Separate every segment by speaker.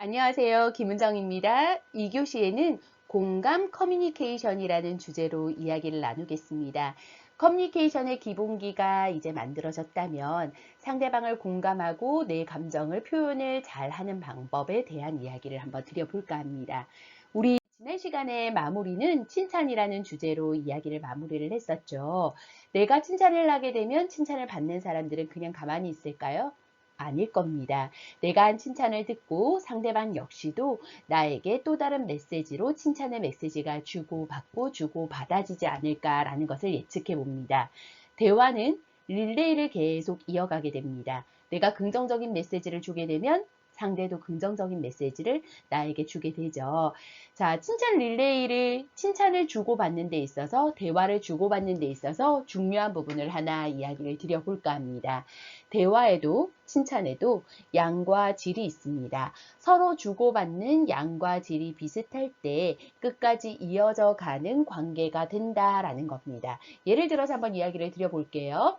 Speaker 1: 안녕하세요. 김은정입니다. 이 교시에는 공감 커뮤니케이션이라는 주제로 이야기를 나누겠습니다. 커뮤니케이션의 기본기가 이제 만들어졌다면 상대방을 공감하고 내 감정을 표현을 잘 하는 방법에 대한 이야기를 한번 드려볼까 합니다. 우리 지난 시간에 마무리는 칭찬이라는 주제로 이야기를 마무리를 했었죠. 내가 칭찬을 하게 되면 칭찬을 받는 사람들은 그냥 가만히 있을까요? 아닐 겁니다. 내가 한 칭찬을 듣고 상대방 역시도 나에게 또 다른 메시지로 칭찬의 메시지가 주고받고 주고받아지지 않을까라는 것을 예측해 봅니다. 대화는 릴레이를 계속 이어가게 됩니다. 내가 긍정적인 메시지를 주게 되면 상대도 긍정적인 메시지를 나에게 주게 되죠. 자, 칭찬 릴레이를 칭찬을 주고받는 데 있어서 대화를 주고받는 데 있어서 중요한 부분을 하나 이야기를 드려볼까 합니다. 대화에도 칭찬에도 양과 질이 있습니다. 서로 주고받는 양과 질이 비슷할 때 끝까지 이어져 가는 관계가 된다라는 겁니다. 예를 들어서 한번 이야기를 드려볼게요.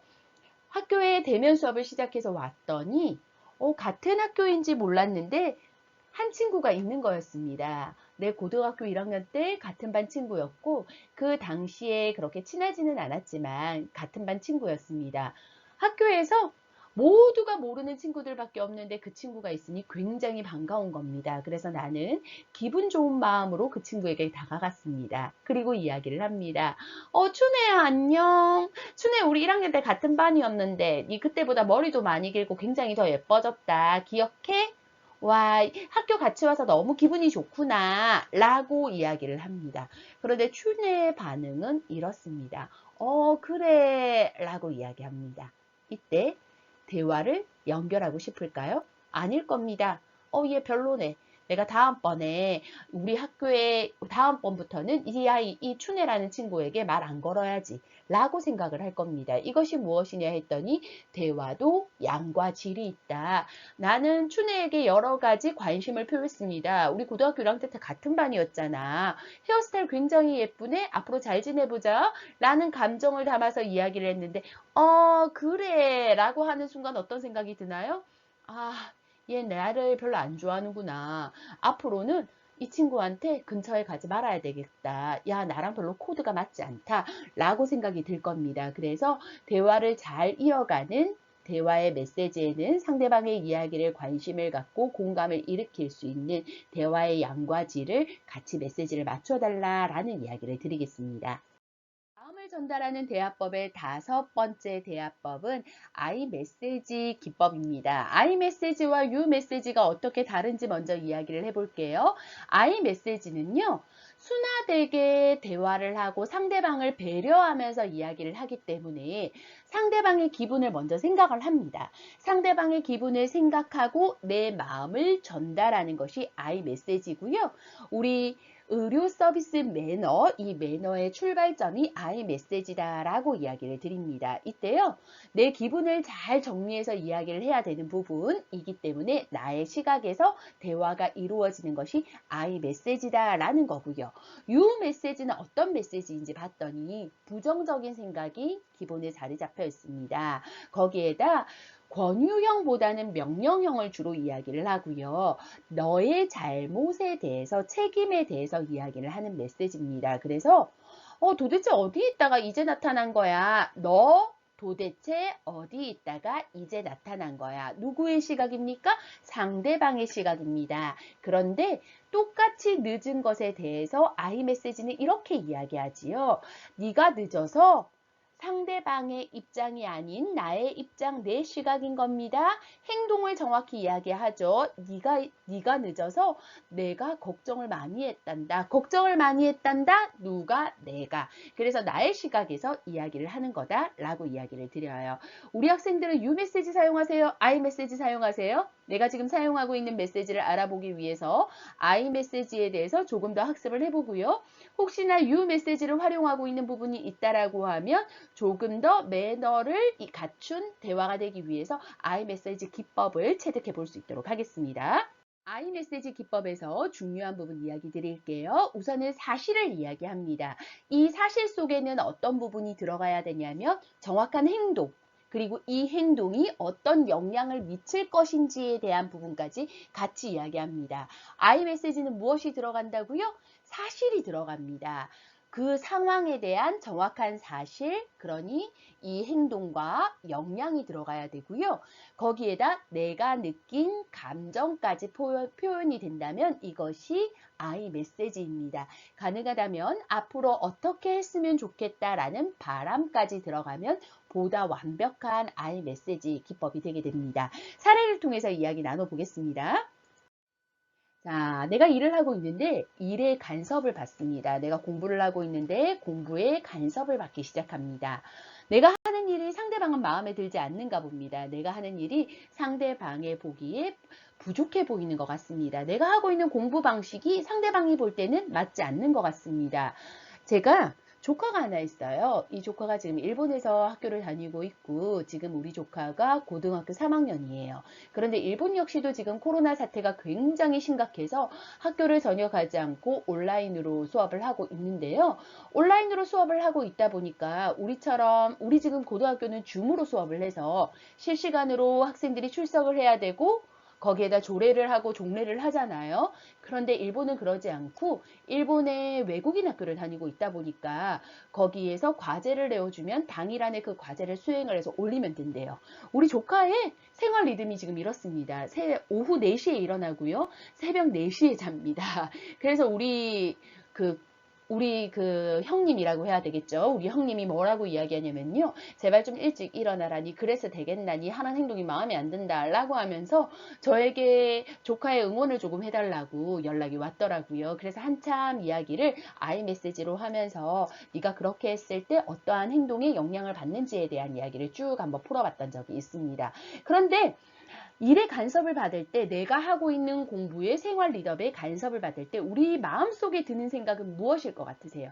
Speaker 1: 학교에 대면 수업을 시작해서 왔더니 어, 같은 학교인지 몰랐는데 한 친구가 있는 거였습니다. 내 고등학교 1학년 때 같은 반 친구였고 그 당시에 그렇게 친하지는 않았지만 같은 반 친구였습니다. 학교에서 모두가 모르는 친구들밖에 없는데 그 친구가 있으니 굉장히 반가운 겁니다. 그래서 나는 기분 좋은 마음으로 그 친구에게 다가갔습니다. 그리고 이야기를 합니다. 어, 춘혜야, 안녕. 춘혜, 우리 1학년 때 같은 반이었는데, 니 그때보다 머리도 많이 길고 굉장히 더 예뻐졌다. 기억해? 와, 학교 같이 와서 너무 기분이 좋구나. 라고 이야기를 합니다. 그런데 춘혜의 반응은 이렇습니다. 어, 그래. 라고 이야기합니다. 이때 대화를 연결하고 싶을까요? 아닐 겁니다. 어, 얘 별로네. 내가 다음번에 우리 학교에 다음번부터는 이 아이, 이 춘혜라는 친구에게 말 안 걸어야지 라고 생각을 할 겁니다. 이것이 무엇이냐 했더니 대화도 양과 질이 있다. 나는 춘혜에게 여러 가지 관심을 표했습니다. 우리 고등학교 1학년 때 같은 반이었잖아. 헤어스타일 굉장히 예쁘네. 앞으로 잘 지내보자. 라는 감정을 담아서 이야기를 했는데 어 그래 라고 하는 순간 어떤 생각이 드나요? 아, 얘 나를 별로 안 좋아하는구나. 앞으로는 이 친구한테 근처에 가지 말아야 되겠다. 야, 나랑 별로 코드가 맞지 않다. 라고 생각이 들 겁니다. 그래서 대화를 잘 이어가는 대화의 메시지에는 상대방의 이야기를 관심을 갖고 공감을 일으킬 수 있는 대화의 양과 질을 같이 메시지를 맞춰달라라는 이야기를 드리겠습니다. 전달하는 대화법의 다섯 번째 대화법은 I 메시지 기법입니다. I 메시지와 U 메시지가 어떻게 다른지 먼저 이야기를 해볼게요. I 메시지는요. 순화되게 대화를 하고 상대방을 배려하면서 이야기를 하기 때문에 상대방의 기분을 먼저 생각을 합니다. 상대방의 기분을 생각하고 내 마음을 전달하는 것이 I 메시지고요. 우리 의료 서비스 매너, 이 매너의 출발점이 아이 메시지다라고 이야기를 드립니다. 이때요, 내 기분을 잘 정리해서 이야기를 해야 되는 부분이기 때문에 나의 시각에서 대화가 이루어지는 것이 아이 메시지다라는 거고요. 유 메시지는 어떤 메시지인지 봤더니 부정적인 생각이 기본에 자리 잡혀 있습니다. 거기에다 권유형보다는 명령형을 주로 이야기를 하고요. 너의 잘못에 대해서 책임에 대해서 이야기를 하는 메시지입니다. 그래서 어, 도대체 어디 있다가 이제 나타난 거야? 너 도대체 어디 있다가 이제 나타난 거야. 누구의 시각입니까? 상대방의 시각입니다. 그런데 똑같이 늦은 것에 대해서 아이 메시지는 이렇게 이야기하지요. 네가 늦어서 상대방의 입장이 아닌 나의 입장, 내 시각인 겁니다. 행동을 정확히 이야기하죠. 네가 네가 늦어서 내가 걱정을 많이 했단다. 걱정을 많이 했단다. 누가 내가. 그래서 나의 시각에서 이야기를 하는 거다라고 이야기를 드려요. 우리 학생들은 유 메시지 사용하세요. 아이 메시지 사용하세요. 내가 지금 사용하고 있는 메시지를 알아보기 위해서 아이 메시지에 대해서 조금 더 학습을 해보고요. 혹시나 유 메시지를 활용하고 있는 부분이 있다라고 하면 조금 더 매너를 갖춘 대화가 되기 위해서 아이메시지 기법을 체득해 볼 수 있도록 하겠습니다. 아이메시지 기법에서 중요한 부분 이야기 드릴게요. 우선은 사실을 이야기합니다. 이 사실 속에는 어떤 부분이 들어가야 되냐면 정확한 행동, 그리고 이 행동이 어떤 영향을 미칠 것인지에 대한 부분까지 같이 이야기합니다. I 메시지는 무엇이 들어간다고요? 사실이 들어갑니다. 그 상황에 대한 정확한 사실, 그러니 이 행동과 영향이 들어가야 되고요. 거기에다 내가 느낀 감정까지 표현, 이 된다면 이것이 I 메시지입니다. 가능하다면 앞으로 어떻게 했으면 좋겠다라는 바람까지 들어가면 보다 완벽한 I 메시지 기법이 되게 됩니다. 사례를 통해서 이야기 나눠보겠습니다. 자, 내가 일을 하고 있는데 일에 간섭을 받습니다. 내가 공부를 하고 있는데 공부에 간섭을 받기 시작합니다. 내가 하는 일이 상대방은 마음에 들지 않는가 봅니다. 내가 하는 일이 상대방의 보기에 부족해 보이는 것 같습니다. 내가 하고 있는 공부 방식이 상대방이 볼 때는 맞지 않는 것 같습니다. 제가 조카가 하나 있어요. 이 조카가 지금 일본에서 학교를 다니고 있고 지금 우리 조카가 고등학교 3학년이에요. 그런데 일본 역시도 지금 코로나 사태가 굉장히 심각해서 학교를 전혀 가지 않고 온라인으로 수업을 하고 있는데요. 온라인으로 수업을 하고 있다 보니까 우리처럼 우리 지금 고등학교는 줌으로 수업을 해서 실시간으로 학생들이 출석을 해야 되고 거기에다 조례를 하고 종례를 하잖아요. 그런데 일본은 그러지 않고 일본의 외국인 학교를 다니고 있다 보니까 거기에서 과제를 내어주면 당일 안에 그 과제를 수행을 해서 올리면 된대요. 우리 조카의 생활 리듬이 지금 이렇습니다. 새, 오후 4시에 일어나고요. 새벽 4시에 잡니다. 그래서 우리 그 우리 그 형님이라고 해야 되겠죠. 우리 형님이 뭐라고 이야기하냐면요. 제발 좀 일찍 일어나라니 그래서 되겠나니 하는 행동이 마음에 안 든다라고 하면서 저에게 조카의 응원을 조금 해달라고 연락이 왔더라고요. 그래서 한참 이야기를 아이 메시지로 하면서 네가 그렇게 했을 때 어떠한 행동에 영향을 받는지에 대한 이야기를 쭉 한번 풀어봤던 적이 있습니다. 그런데 일에 간섭을 받을 때 내가 하고 있는 공부에 생활 리더에 간섭을 받을 때 우리 마음속에 드는 생각은 무엇일 것 같으세요?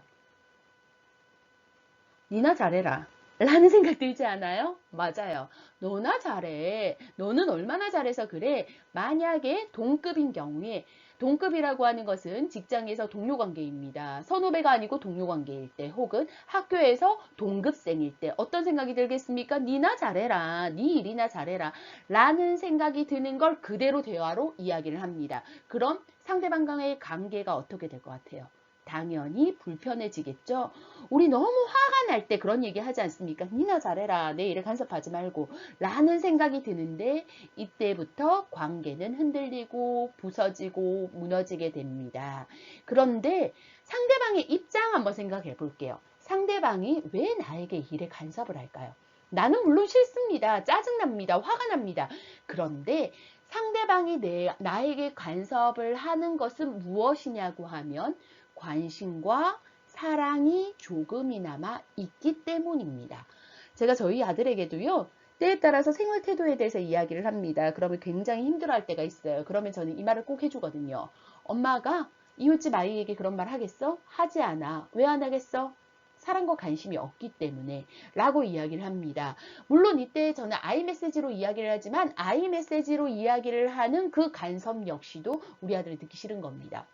Speaker 1: 니나 잘해라. 라는 생각 들지 않아요? 맞아요. 너나 잘해. 너는 얼마나 잘해서 그래. 만약에 동급인 경우에 동급이라고 하는 것은 직장에서 동료 관계입니다. 선후배가 아니고 동료 관계일 때 혹은 학교에서 동급생일 때 어떤 생각이 들겠습니까? 니나 잘해라. 니 일이나 잘해라. 라는 생각이 드는 걸 그대로 대화로 이야기를 합니다. 그럼 상대방과의 관계가 어떻게 될 것 같아요? 당연히 불편해지겠죠. 우리 너무 화가 날 때 그런 얘기 하지 않습니까? 니나 잘해라. 내 일을 간섭하지 말고. 라는 생각이 드는데 이때부터 관계는 흔들리고 부서지고 무너지게 됩니다. 그런데 상대방의 입장 한번 생각해 볼게요. 상대방이 왜 나에게 일에 간섭을 할까요? 나는 물론 싫습니다. 짜증납니다. 화가 납니다. 그런데 상대방이 내, 나에게 간섭을 하는 것은 무엇이냐고 하면 관심과 사랑이 조금이나마 있기 때문입니다. 제가 저희 아들에게도요. 때에 따라서 생활 태도에 대해서 이야기를 합니다. 그러면 굉장히 힘들어할 때가 있어요. 그러면 저는 이 말을 꼭 해주거든요. 엄마가 이웃집 아이에게 그런 말 하겠어? 하지 않아. 왜 안 하겠어? 사랑과 관심이 없기 때문에 라고 이야기를 합니다. 물론 이때 저는 아이 메시지로 이야기를 하지만 아이 메시지로 이야기를 하는 그 간섭 역시도 우리 아들이 듣기 싫은 겁니다.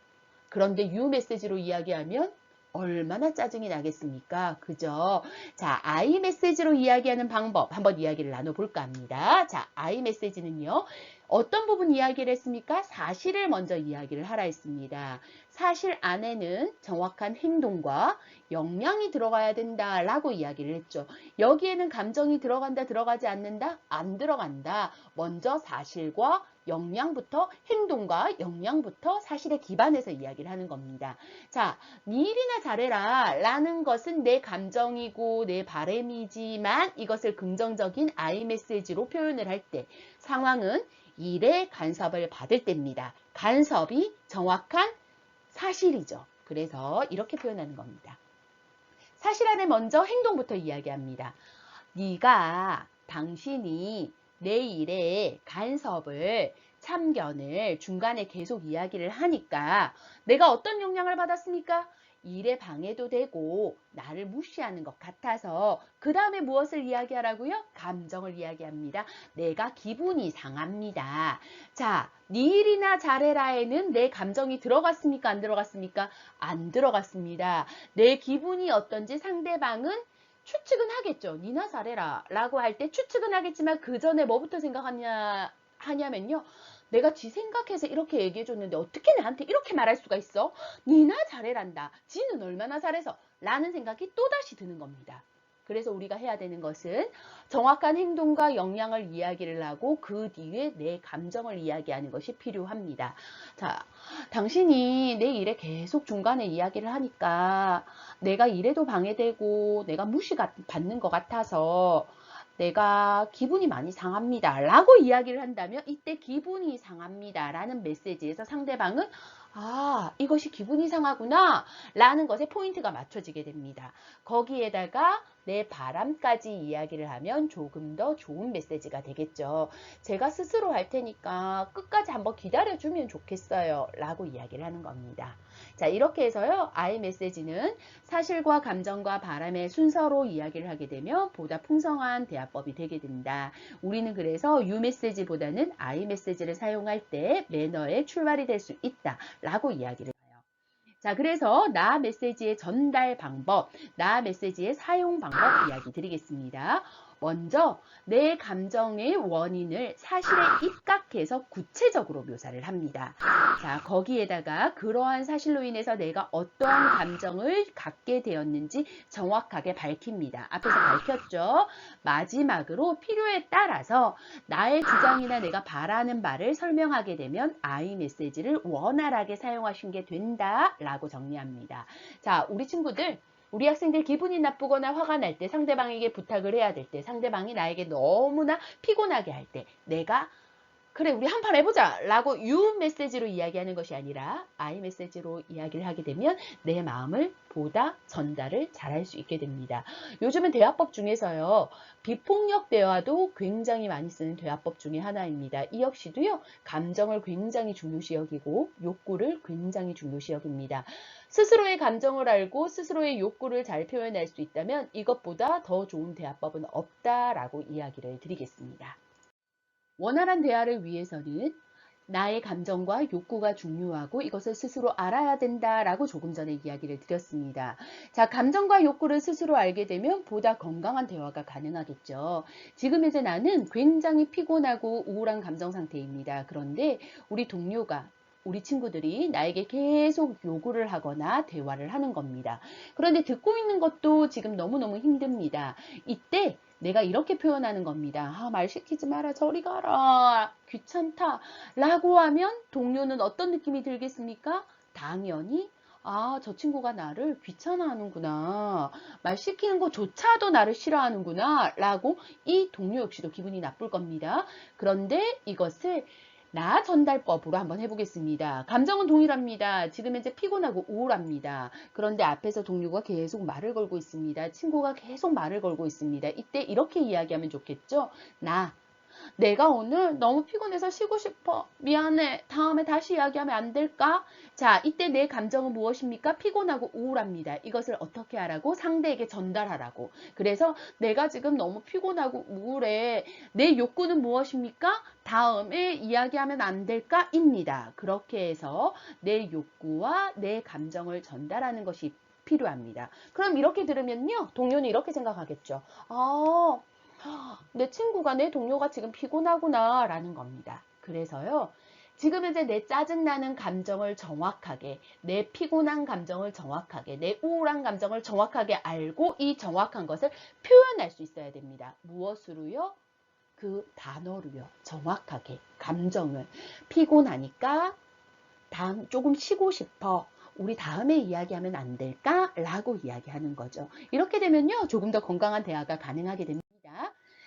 Speaker 1: 그런데 유 메시지로 이야기하면 얼마나 짜증이 나겠습니까? 그죠? 자, 아이 메시지로 이야기하는 방법 한번 이야기를 나눠볼까 합니다. 자, 아이 메시지는요. 어떤 부분 이야기를 했습니까? 사실을 먼저 이야기를 하라 했습니다. 사실 안에는 정확한 행동과 역량이 들어가야 된다라고 이야기를 했죠. 여기에는 감정이 들어간다, 들어가지 않는다? 안 들어간다. 먼저 사실과 역량부터 행동과 역량부터 사실에 기반해서 이야기를 하는 겁니다. 자, 니 일이나 잘해라 라는 것은 내 감정이고 내 바램이지만 이것을 긍정적인 아이 메시지로 표현을 할 때 상황은 일에 간섭을 받을 때입니다. 간섭이 정확한 사실이죠. 그래서 이렇게 표현하는 겁니다. 사실 안에 먼저 행동부터 이야기합니다. 네가 당신이 내 일에 간섭을 참견을 중간에 계속 이야기를 하니까 내가 어떤 영향을 받았습니까? 일에 방해도 되고 나를 무시하는 것 같아서 그 다음에 무엇을 이야기하라고요? 감정을 이야기합니다. 내가 기분이 상합니다. 자, 네 일이나 잘해라에는 내 감정이 들어갔습니까? 안 들어갔습니까? 안 들어갔습니다. 내 기분이 어떤지 상대방은 추측은 하겠죠. 니나 잘해라 라고 할 때 추측은 하겠지만 그 전에 뭐부터 생각하냐 하냐면요. 내가 지 생각해서 이렇게 얘기해 줬는데 어떻게 나한테 이렇게 말할 수가 있어? 니나 잘해란다. 지는 얼마나 잘해서 라는 생각이 또다시 드는 겁니다. 그래서 우리가 해야 되는 것은 정확한 행동과 역량을 이야기를 하고 그 뒤에 내 감정을 이야기하는 것이 필요합니다. 자, 당신이 내 일에 계속 중간에 이야기를 하니까 내가 일에도 방해되고 내가 무시받는 것 같아서 내가 기분이 많이 상합니다. 라고 이야기를 한다면 이때 기분이 상합니다. 라는 메시지에서 상대방은 아, 이것이 기분이 상하구나. 라는 것에 포인트가 맞춰지게 됩니다. 거기에다가 내 바람까지 이야기를 하면 조금 더 좋은 메시지가 되겠죠. 제가 스스로 할 테니까 끝까지 한번 기다려주면 좋겠어요. 라고 이야기를 하는 겁니다. 자, 이렇게 해서요. I 메시지는 사실과 감정과 바람의 순서로 이야기를 하게 되면 보다 풍성한 대화법이 되게 됩니다. 우리는 그래서 U 메시지보다는 I 메시지를 사용할 때 매너의 출발이 될 수 있다. 라고 이야기를. 자, 그래서 나 메시지의 전달 방법, 나 메시지의 사용 방법 이야기 드리겠습니다. 먼저 내 감정의 원인을 사실에 입각해서 구체적으로 묘사를 합니다. 자, 거기에다가 그러한 사실로 인해서 내가 어떠한 감정을 갖게 되었는지 정확하게 밝힙니다. 앞에서 밝혔죠. 마지막으로 필요에 따라서 나의 주장이나 내가 바라는 바를 설명하게 되면 I 메시지를 원활하게 사용하신 게 된다라고 정리합니다. 자, 우리 친구들 우리 학생들 기분이 나쁘거나 화가 날 때 상대방에게 부탁을 해야 될 때 상대방이 나에게 너무나 피곤하게 할 때 내가 그래 우리 한 판 해보자 라고 유 메시지로 이야기하는 것이 아니라 I 메시지로 이야기를 하게 되면 내 마음을 보다 전달을 잘할 수 있게 됩니다. 요즘은 대화법 중에서요 비폭력 대화도 굉장히 많이 쓰는 대화법 중에 하나입니다. 이 역시도요 감정을 굉장히 중요시 여기고 욕구를 굉장히 중요시 여깁니다. 스스로의 감정을 알고 스스로의 욕구를 잘 표현할 수 있다면 이것보다 더 좋은 대화법은 없다라고 이야기를 드리겠습니다. 원활한 대화를 위해서는 나의 감정과 욕구가 중요하고 이것을 스스로 알아야 된다라고 조금 전에 이야기를 드렸습니다. 자, 감정과 욕구를 스스로 알게 되면 보다 건강한 대화가 가능하겠죠. 지금 이제 나는 굉장히 피곤하고 우울한 감정 상태입니다. 그런데 우리 동료가 우리 친구들이 나에게 계속 요구를 하거나 대화를 하는 겁니다. 그런데 듣고 있는 것도 지금 너무너무 힘듭니다. 이때 내가 이렇게 표현하는 겁니다. 아, 말 시키지 마라. 저리 가라. 귀찮다. 라고 하면 동료는 어떤 느낌이 들겠습니까? 당연히 아, 저 친구가 나를 귀찮아하는구나. 말 시키는 것조차도 나를 싫어하는구나. 라고 이 동료 역시도 기분이 나쁠 겁니다. 그런데 이것을 나 전달법으로 한번 해보겠습니다. 감정은 동일합니다. 지금 현재 피곤하고 우울합니다. 그런데 앞에서 동료가 계속 말을 걸고 있습니다. 친구가 계속 말을 걸고 있습니다. 이때 이렇게 이야기하면 좋겠죠? 나 내가 오늘 너무 피곤해서 쉬고 싶어. 미안해. 다음에 다시 이야기하면 안 될까? 자, 이때 내 감정은 무엇입니까? 피곤하고 우울합니다. 이것을 어떻게 하라고? 상대에게 전달하라고. 그래서 내가 지금 너무 피곤하고 우울해. 내 욕구는 무엇입니까? 다음에 이야기하면 안 될까? 입니다. 그렇게 해서 내 욕구와 내 감정을 전달하는 것이 필요합니다. 그럼 이렇게 들으면요. 동료는 이렇게 생각하겠죠. 아, 내 친구가 내 동료가 지금 피곤하구나 라는 겁니다. 그래서요. 지금 이제 내 짜증나는 감정을 정확하게, 내 피곤한 감정을 정확하게, 내 우울한 감정을 정확하게 알고 이 정확한 것을 표현할 수 있어야 됩니다. 무엇으로요? 그 단어로요. 정확하게 감정을 피곤하니까 다음 조금 쉬고 싶어. 우리 다음에 이야기하면 안 될까? 라고 이야기하는 거죠. 이렇게 되면요. 조금 더 건강한 대화가 가능하게 됩니다.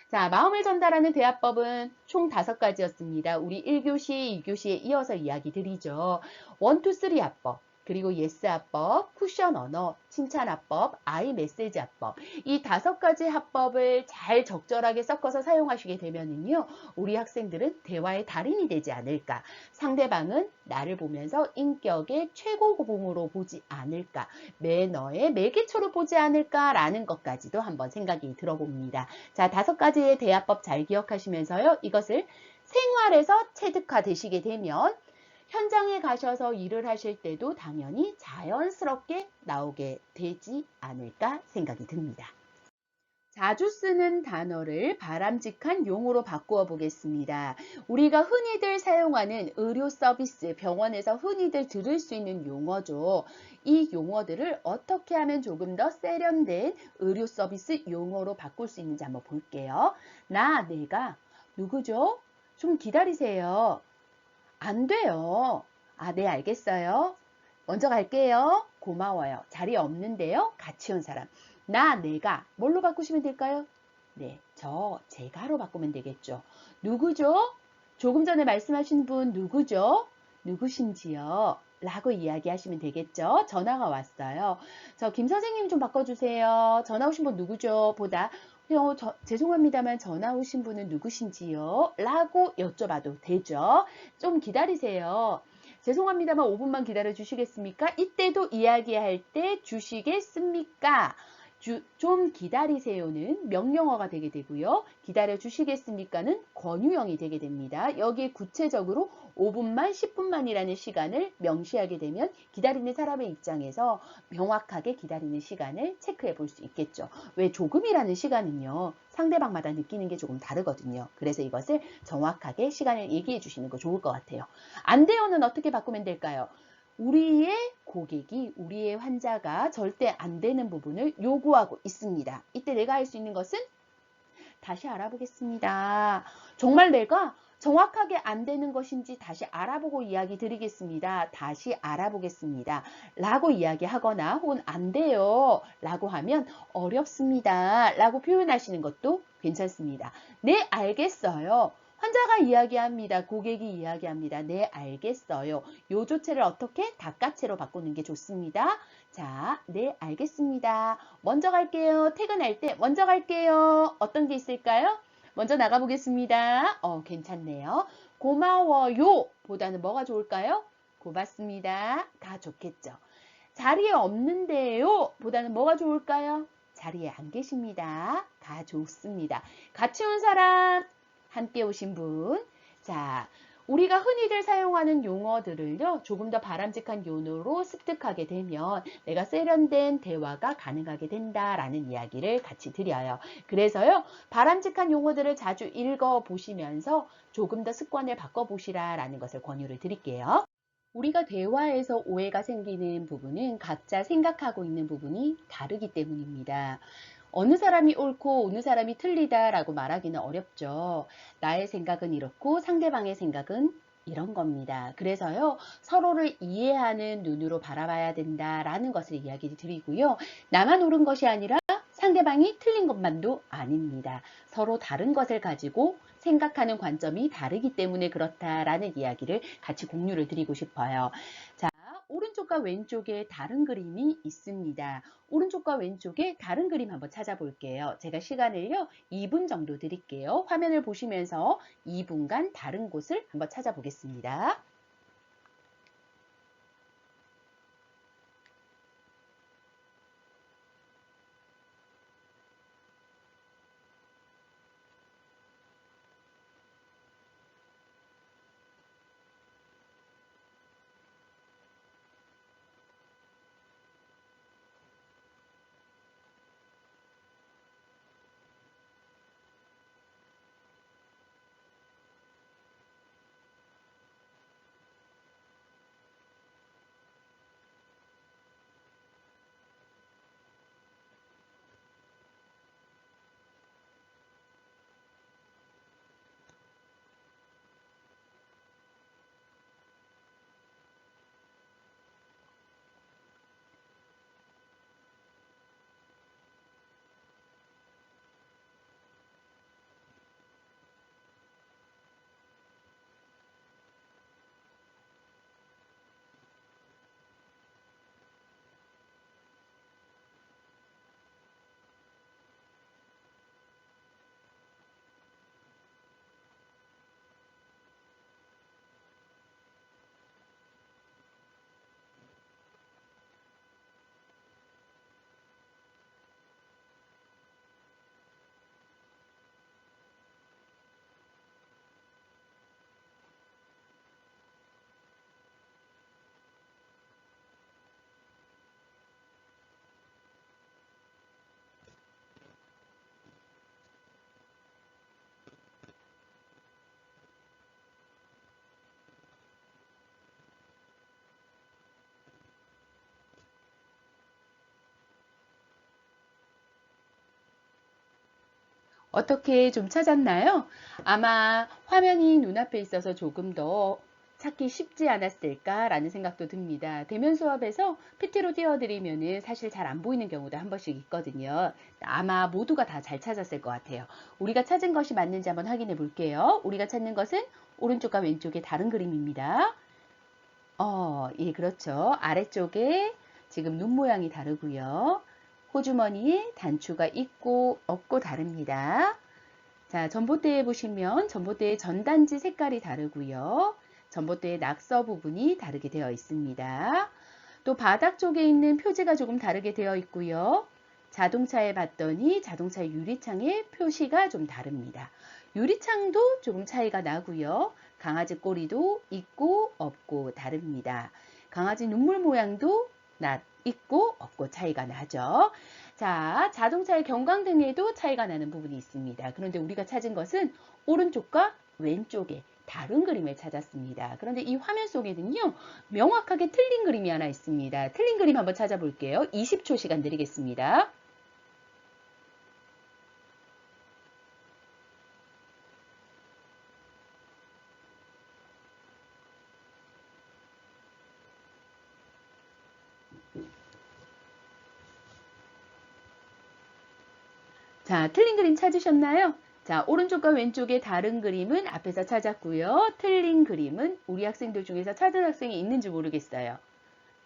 Speaker 1: 자, 마음을 전달하는 대화법은 총 다섯 가지였습니다. 우리 1교시, 2교시에 이어서 이야기 드리죠. 1, 2, 3 합법. 그리고 예스 합법, 쿠션 언어, 칭찬 합법, 아이 메시지 합법. 이 다섯 가지 합법을 잘 적절하게 섞어서 사용하시게 되면은요, 우리 학생들은 대화의 달인이 되지 않을까. 상대방은 나를 보면서 인격의 최고봉으로 보지 않을까. 매너의 매개초로 보지 않을까 라는 것까지도 한번 생각이 들어봅니다. 자, 다섯 가지의 대화법 잘 기억하시면서요, 이것을 생활에서 체득화 되시게 되면 현장에 가셔서 일을 하실 때도 당연히 자연스럽게 나오게 되지 않을까 생각이 듭니다. 자주 쓰는 단어를 바람직한 용어로 바꾸어 보겠습니다. 우리가 흔히들 사용하는 의료 서비스, 병원에서 흔히들 들을 수 있는 용어죠. 이 용어들을 어떻게 하면 조금 더 세련된 의료 서비스 용어로 바꿀 수 있는지 한번 볼게요. 나, 내가, 누구죠? 좀 기다리세요. 안 돼요. 아, 네, 알겠어요. 먼저 갈게요. 고마워요. 자리 없는데요. 같이 온 사람. 나, 내가 뭘로 바꾸시면 될까요? 네, 저, 제가로 바꾸면 되겠죠. 누구죠? 조금 전에 말씀하신 분 누구죠? 누구신지요? 라고 이야기하시면 되겠죠. 전화가 왔어요. 저 김 선생님 좀 바꿔주세요. 전화 오신 분 누구죠? 보다 어, 저, 죄송합니다만 전화 오신 분은 누구신지요? 라고 여쭤봐도 되죠. 좀 기다리세요. 죄송합니다만 5분만 기다려 주시겠습니까? 이때도 이야기할 때 주시겠습니까? 주, 좀 기다리세요는 명령어가 되게 되고요. 기다려 주시겠습니까는 권유형이 되게 됩니다. 여기에 구체적으로 5분만 10분만이라는 시간을 명시하게 되면 기다리는 사람의 입장에서 명확하게 기다리는 시간을 체크해 볼 수 있겠죠. 왜 조금이라는 시간은요. 상대방마다 느끼는 게 조금 다르거든요. 그래서 이것을 정확하게 시간을 얘기해 주시는 거 좋을 것 같아요. 안 돼요는 어떻게 바꾸면 될까요? 우리의 고객이 우리의 환자가 절대 안 되는 부분을 요구하고 있습니다. 이때 내가 할 수 있는 것은 다시 알아보겠습니다. 정말 내가 정확하게 안 되는 것인지 다시 알아보고 이야기 드리겠습니다. 다시 알아보겠습니다. 라고 이야기하거나 혹은 안 돼요. 라고 하면 어렵습니다. 라고 표현하시는 것도 괜찮습니다. 네, 알겠어요. 환자가 이야기합니다. 고객이 이야기합니다. 네, 알겠어요. 요 조체를 어떻게 닦아체로 바꾸는 게 좋습니다. 자, 네, 알겠습니다. 먼저 갈게요. 퇴근할 때 먼저 갈게요. 어떤 게 있을까요? 먼저 나가보겠습니다. 어, 괜찮네요. 고마워요 보다는 뭐가 좋을까요? 고맙습니다. 가 좋겠죠. 자리에 없는데요 보다는 뭐가 좋을까요? 자리에 안 계십니다. 가 좋습니다. 같이 온 사람 함께 오신 분. 자, 우리가 흔히들 사용하는 용어들을요, 조금 더 바람직한 용어로 습득하게 되면 내가 세련된 대화가 가능하게 된다라는 이야기를 같이 드려요. 그래서요, 바람직한 용어들을 자주 읽어 보시면서 조금 더 습관을 바꿔 보시라라는 것을 권유를 드릴게요. 우리가 대화에서 오해가 생기는 부분은 각자 생각하고 있는 부분이 다르기 때문입니다. 어느 사람이 옳고 어느 사람이 틀리다 라고 말하기는 어렵죠. 나의 생각은 이렇고 상대방의 생각은 이런 겁니다. 그래서요, 서로를 이해하는 눈으로 바라봐야 된다라는 것을 이야기 드리고요. 나만 옳은 것이 아니라 상대방이 틀린 것만도 아닙니다. 서로 다른 것을 가지고 생각하는 관점이 다르기 때문에 그렇다라는 이야기를 같이 공유를 드리고 싶어요. 자, 오른쪽과 왼쪽에 다른 그림이 있습니다. 오른쪽과 왼쪽에 다른 그림 한번 찾아볼게요. 제가 시간을요 2분 정도 드릴게요. 화면을 보시면서 2분간 다른 곳을 한번 찾아보겠습니다. 어떻게 좀 찾았나요? 아마 화면이 눈앞에 있어서 조금 더 찾기 쉽지 않았을까라는 생각도 듭니다. 대면 수업에서 PT로 띄워드리면은 사실 잘 안 보이는 경우도 한 번씩 있거든요. 아마 모두가 다 잘 찾았을 것 같아요. 우리가 찾은 것이 맞는지 한번 확인해 볼게요. 우리가 찾는 것은 오른쪽과 왼쪽의 다른 그림입니다. 어, 예, 그렇죠. 아래쪽에 지금 눈 모양이 다르고요. 호주머니에 단추가 있고 없고 다릅니다. 자, 전봇대에 보시면 전봇대의 전단지 색깔이 다르고요. 전봇대의 낙서 부분이 다르게 되어 있습니다. 또 바닥 쪽에 있는 표지가 조금 다르게 되어 있고요. 자동차에 봤더니 자동차 유리창의 표시가 좀 다릅니다. 유리창도 조금 차이가 나고요. 강아지 꼬리도 있고 없고 다릅니다. 강아지 눈물 모양도 나 있고 없고 차이가 나죠. 자, 자동차의 경광등에도 차이가 나는 부분이 있습니다. 그런데 우리가 찾은 것은 오른쪽과 왼쪽에 다른 그림을 찾았습니다. 그런데 이 화면 속에는요, 명확하게 틀린 그림이 하나 있습니다. 틀린 그림 한번 찾아볼게요. 20초 시간 드리겠습니다. 자, 틀린 그림 찾으셨나요? 자, 오른쪽과 왼쪽의 다른 그림은 앞에서 찾았고요. 틀린 그림은 우리 학생들 중에서 찾은 학생이 있는지 모르겠어요.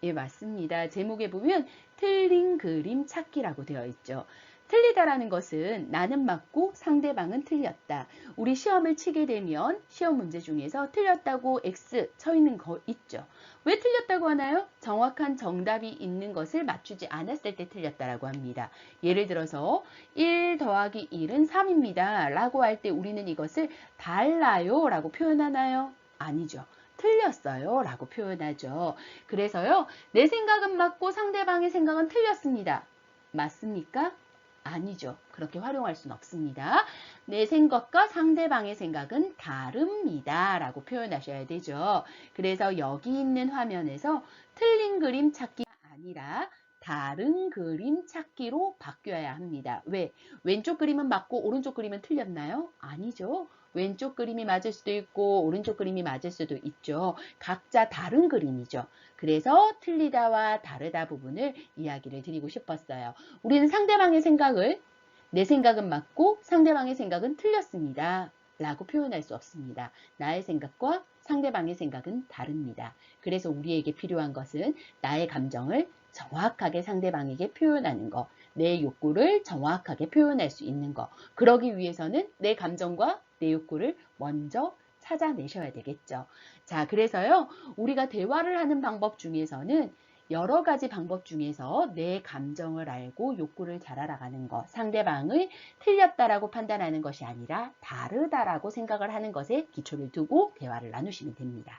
Speaker 1: 예, 맞습니다. 제목에 보면 틀린 그림 찾기라고 되어 있죠. 틀리다라는 것은 나는 맞고 상대방은 틀렸다. 우리 시험을 치게 되면 시험 문제 중에서 틀렸다고 X 쳐 있는 거 있죠. 왜 틀렸다고 하나요? 정확한 정답이 있는 것을 맞추지 않았을 때 틀렸다라고 합니다. 예를 들어서 1 더하기 1은 3입니다. 라고 할 때 우리는 이것을 달라요 라고 표현하나요? 아니죠. 틀렸어요 라고 표현하죠. 그래서요, 내 생각은 맞고 상대방의 생각은 틀렸습니다. 맞습니까? 아니죠. 그렇게 활용할 수는 없습니다. 내 생각과 상대방의 생각은 다릅니다. 라고 표현하셔야 되죠. 그래서 여기 있는 화면에서 틀린 그림 찾기가 아니라 다른 그림 찾기로 바뀌어야 합니다. 왜? 왼쪽 그림은 맞고 오른쪽 그림은 틀렸나요? 아니죠. 왼쪽 그림이 맞을 수도 있고 오른쪽 그림이 맞을 수도 있죠. 각자 다른 그림이죠. 그래서 틀리다와 다르다 부분을 이야기를 드리고 싶었어요. 우리는 상대방의 생각을 내 생각은 맞고 상대방의 생각은 틀렸습니다. 라고 표현할 수 없습니다. 나의 생각과 상대방의 생각은 다릅니다. 그래서 우리에게 필요한 것은 나의 감정을 정확하게 상대방에게 표현하는 것, 내 욕구를 정확하게 표현할 수 있는 것. 그러기 위해서는 내 감정과 내 욕구를 먼저 찾아내셔야 되겠죠. 자, 그래서요, 우리가 대화를 하는 방법 중에서는 여러 가지 방법 중에서 내 감정을 알고 욕구를 잘 알아가는 것, 상대방을 틀렸다라고 판단하는 것이 아니라 다르다라고 생각을 하는 것에 기초를 두고 대화를 나누시면 됩니다.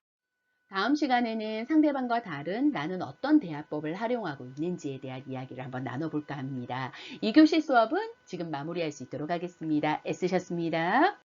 Speaker 1: 다음 시간에는 상대방과 다른 나는 어떤 대화법을 활용하고 있는지에 대한 이야기를 한번 나눠볼까 합니다. 이 교시 수업은 지금 마무리할 수 있도록 하겠습니다. 애쓰셨습니다.